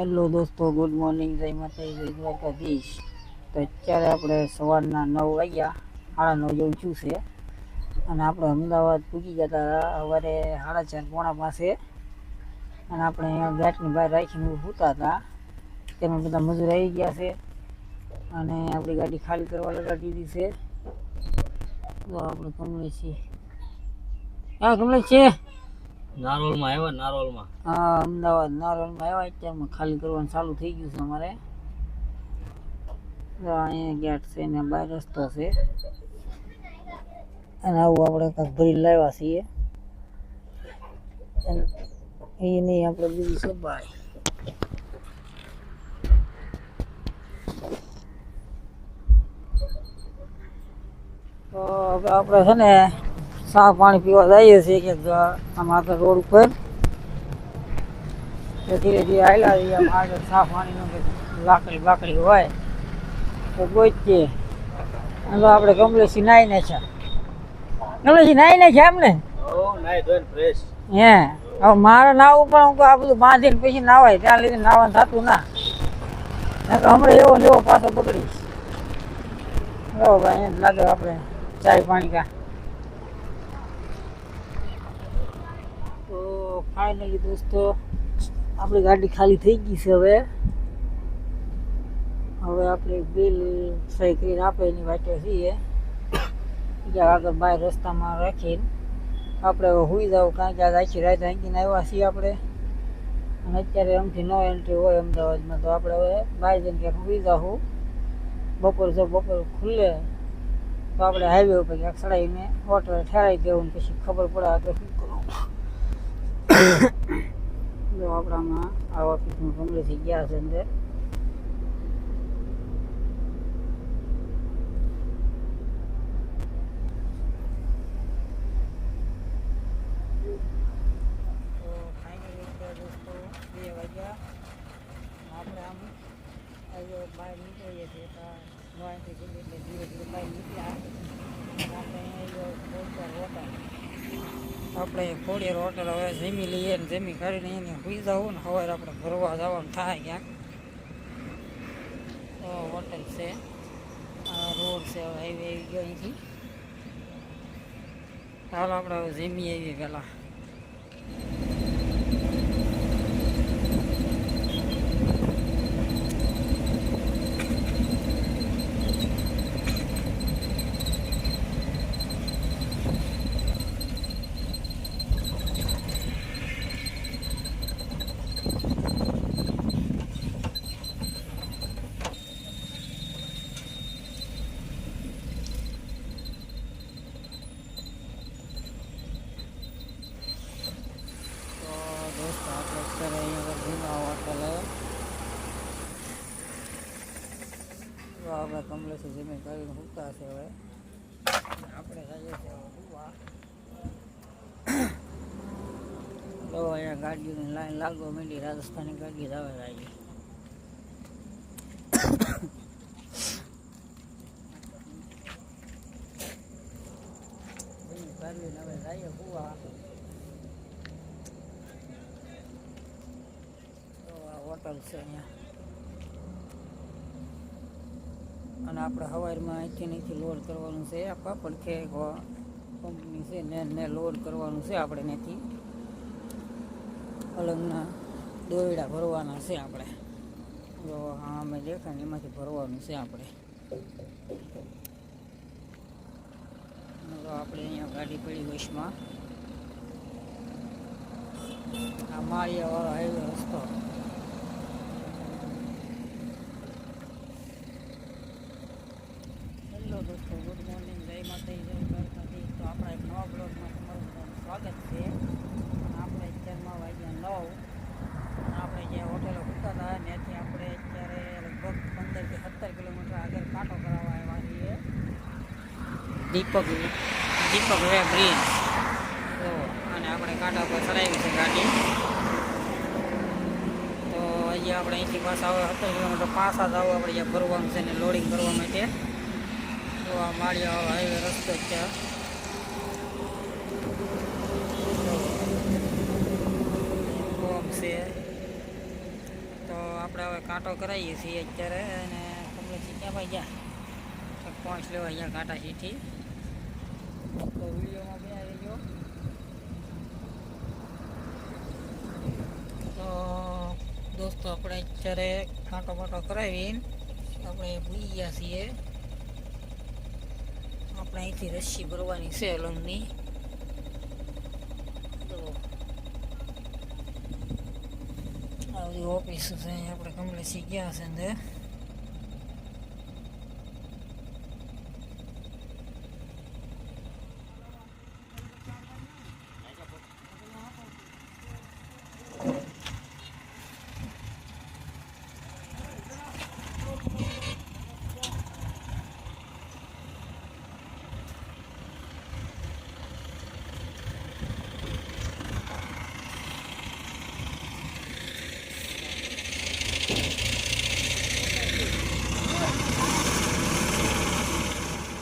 Hello દોસ્તો, good morning, જય માતાજી દ્વારકાધીશ. તો અત્યારે આપણે સવારના નવ વાગ્યા, સાડા નવ જેવું થયું છે. અને આપણે અમદાવાદ પૂકી ગયા હતા સવારે સાડા ચાર પોણા પાસે અને આપણે અહીંયા ગેટની બહાર રાખીને સૂતા હતા તેમાં બધા મજૂર આવી ગયા છે. અને આપણી ગાડી ખાલી કરવા લગાડી દીધી છે. તો આપણે કમલેશ છીએ હા કમલેશ છે નારોલમાં આવ્યા નારોલમાં. હા, અમદાવાદ નારોલમાં આવ્યા અત્યારમાં ખાલી કરવાનું ચાલુ થઈ ગયું છે અમારે. અહીંયા ગેટ છે ને બહાર રસ્તો છે. અને આવું આપણે કાંઈક ભરી લાવ્યા છીએ. એ નહીં આપણે બીજું છે ભાઈ તો હવે આપણે છે ને ચા પાણી પીવા જઈએ છીએ કે અમારા તો રોડ ઉપર. ધીરે ધીરે આવેલા આમ આગળ ચા પાણીનું લાકડી બાકડી હોય તો ગોચીએ અને આપણે કમલેશી નાઈને છે. કમલેશી નાઈ ધોઈને ફ્રેશ હે હવે મારે નાવું પણ હું આ બધું બાંધીને પછી નાવાય ત્યાં લીધે નાવાનું થતું ના. તો હમણાં એવો ને એવો પાછો પકડીશ. બરાબર એમ લાગે આપણે ચાય પાણી કા. તો દોસ્તો, આપણી ગાડી ખાલી થઈ ગઈ છે હવે. હવે આપણે બિલ સહી કરીને આપે, એની વાટે છીએ બીજા આગળ બહાર રસ્તામાં રાખીને આપણે હવે સુઈ જાવ, કારણ કે આ આખી રાત હાંકીને આવ્યા છીએ આપણે. અને અત્યારે એમથી નો એન્ટ્રી હોય અમદાવાદમાં, તો આપણે હવે બહાર જઈને ક્યાંક સુઈ જાઉં બપોર જો બપોર ખુલ્લે તો આપણે હાઈવે ઉપર ક્યાંક ચડાવીને હોટલ ઠેરાઈ દેવું પછી ખબર પડે આપણે શું જો આપણામાં આ ઓફિસમાં કમલેથી ગયા છે અંદર આપણે આમ બહાર નીકળીએ છીએ તો ધીરે ધીરે નીકળ્યા આપણે અહીંયા ખોડિયાર હોટલ આપણે ખોડીએ હોટલ હવે જમી લઈએ ને જમી કરીને એને સુઈ જવું ને સવારે આપણે ફરવા જવાનું થાય ક્યાંક. તો હોટલ છે. આ રોડ છે, હવે હાઈવે આવી ગયો અહીંથી. ચાલો આપણે હવે જમી આવીએ પહેલાં તો દોસ્તો આપણે અત્યારે અહીંયા આગળ જૂના હોટલે તો આપણે કમલેશ જમીન કરીને સૂતા છે હવે. આપણે જઈએ છીએ સુવા તો અહીંયા ગાડીઓની લાઈન લાગવા માંડી, રાજસ્થાની ગાડી જ આવે રાજી ગાડી હવે જઈએ સુવા તો હોટલ છે અહીંયા. અને આપણે હવાઈમાં અહીંથી અહીંથી લોડ કરવાનું છે. આ પાપડ કે કંપની છે, ને ને લોડ કરવાનું છે આપણે ત્યાંથી પલંગના દોયડા ભરવાના છે આપણે. જો હા અમે દેખાય એમાંથી ભરવાનું છે આપણે. તો આપણે અહીંયા ગાડી પડી વશમાં આ માળિયાવાળો હાઈવે રસ્તો હેલો દોસ્તો ગુડ મોર્નિંગ જય માતાજી જય દ્વારકાધીશ તો આપણા એક નવા બ્લોગમાં તમારું બધાનું સ્વાગત છે અને આપણે અત્યારમાં વાગ્યા નવ અને આપણે જે હોટેલો ખૂટતા હતા ત્યાંથી આપણે અત્યારે લગભગ પંદરથી સત્તર કિલોમીટર આગળ કાંટો કરાવવા આવ્યા છીએ દીપક દીપક વે બ્રિજ. તો અને આપણે કાંટા પર ચલાવી છે ગાડી. તો અહીંયા આપણે અહીંથી પાછા આવે સત્તર કિલોમીટર પાછા જ આવું આપણે અહીંયા ભરવાનું છે ને લોડિંગ કરવા માટે. તો આ માળિયા હાઈવે રસ્તો છે. છે. તો આપણે હવે કાંટો કરાવીએ છીએ અત્યારે અને તમને ક્યાં ભાઈ ગયા. પહોંચ લેવા અહીંયા કાંટા સીથી તો વિડીયોમાં બે રહેજો તો દોસ્તો આપણે અત્યારે કાંટો બાંટો કરાવીને આપણે ભૂલી ગયા છીએ. આપણે અહીંથી રસ્સી ભરવાની છે અલંગની. તો ઓફિસ છે આપણે કમલેસી ગયા છે અંદર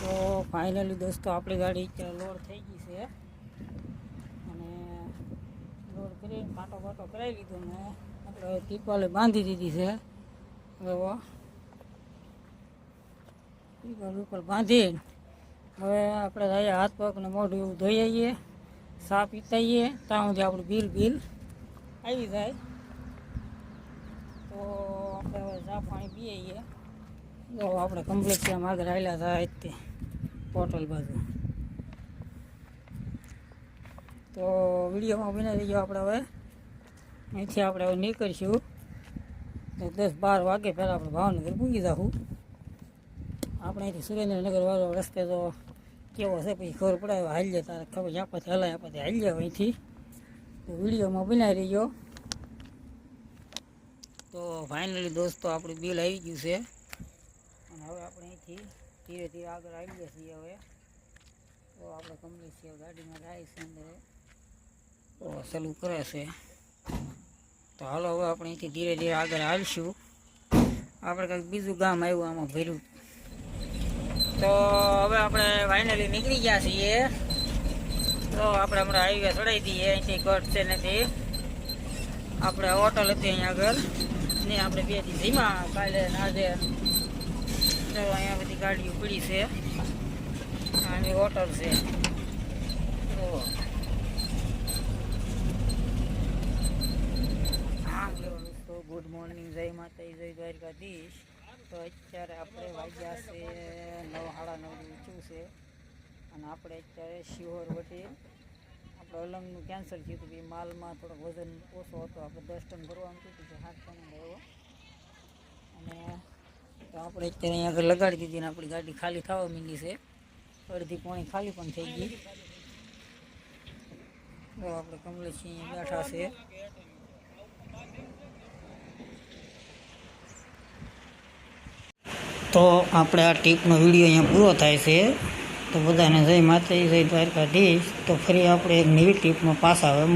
તો ફાઇનલી દોસ્તો, આપણી ગાડી અત્યારે લોડ થઈ ગઈ છે. અને લોડ કરીને કાંટો બાંટો કરાવી લીધો ને આપણે ટીપાલે બાંધી દીધી છે. હવે ટીપાલ ઉપર બાંધી હવે આપણે અહીંયા હાથ પગને મોઢું એવું ધોઈ આવીએ. સાફ પીતા આવીએ ત્યાં સુધી આપણું બિલ બિલ આવી જાય. તો આપણે હવે ચા પાણી પીએ આપણે કમ્પ્લીટ ત્યાં આગળ આવેલા હતા તે પોર્ટલ બાજુ તો વિડીયોમાં બની રહીજો આપણે હવે. અહીંથી આપણે હવે નીકળીશું. દસ બાર વાગે પહેલાં આપણે ભાવનગર પૂગી જાઉં આપણે અહીંથી સુરેન્દ્રનગર વાળો રસ્તે તો કેવો છે પછી ખબર પડે. હાલ હાલીએ તારે ખબર છે આપણથી હલાય હાલીએ હવે અહીંથી. તો વિડીયોમાં બનાવી રહીજો તો ફાઇનલી દોસ્તો, આપણું બિલ આવી ગયું છે. અને હવે આપણે અહીંથી ધીરે ધીરે આગળ આવીએ છીએ હવે તો આપણે કમ્પ્લીટ છે ગાડીમાં જાય છે અંદર તો ચાલુ કરે છે તો હાલો હવે આપણે અહીંથી ધીરે ધીરે આગળ આવીશું આપણે કંઈક બીજું ગામ આવ્યું આમાં ભર્યું તો હવે આપણે ફાઇનલી નીકળી ગયા છીએ તો આપણે હમણાં હાઈવે ચડાવી દઈએ અહીંથી કટ છે નથી આપણે હોટલ હતી અહીંયા આગળ ને આપણે બેથી ધીમા કાલે ને આજે તો અહીંયા બધી ગાડીઓ પડી છે. આની હોટલ છે. તો હા દોસ્તો ગુડ મોર્નિંગ જય માતા જય દ્વારકાધીશ. તો અત્યારે આપણે વાગ્યા છે નવ, સાડા નવ ઊંચું છે. અને આપણે અત્યારે શિહોર વટી આપણે અલંગનું કેન્સલ થયું હતું કે માલમાં થોડોક વજન ઓછો હતો. આપણે દસ ટન ભરવાનું હતું કે સાત ટન ભરવો અને તો આપણે અત્યારે અહીંયા આગળ લગાડી દીધી ને આપણી ગાડી ખાલી થવા માંડી છે. અડધી પોણી ખાલી પણ થઈ ગઈ. તો આપણે કમલેશ અહીંયા બેઠા છે. તો આપણે આ ટીપનો વીડિયો અહીંયા પૂરો થાય છે. તો બધાને જય માતાજી, જય દ્વારકાધીશ. તો ફરી આપણે એક નવી ટીપમાં પાછા હવે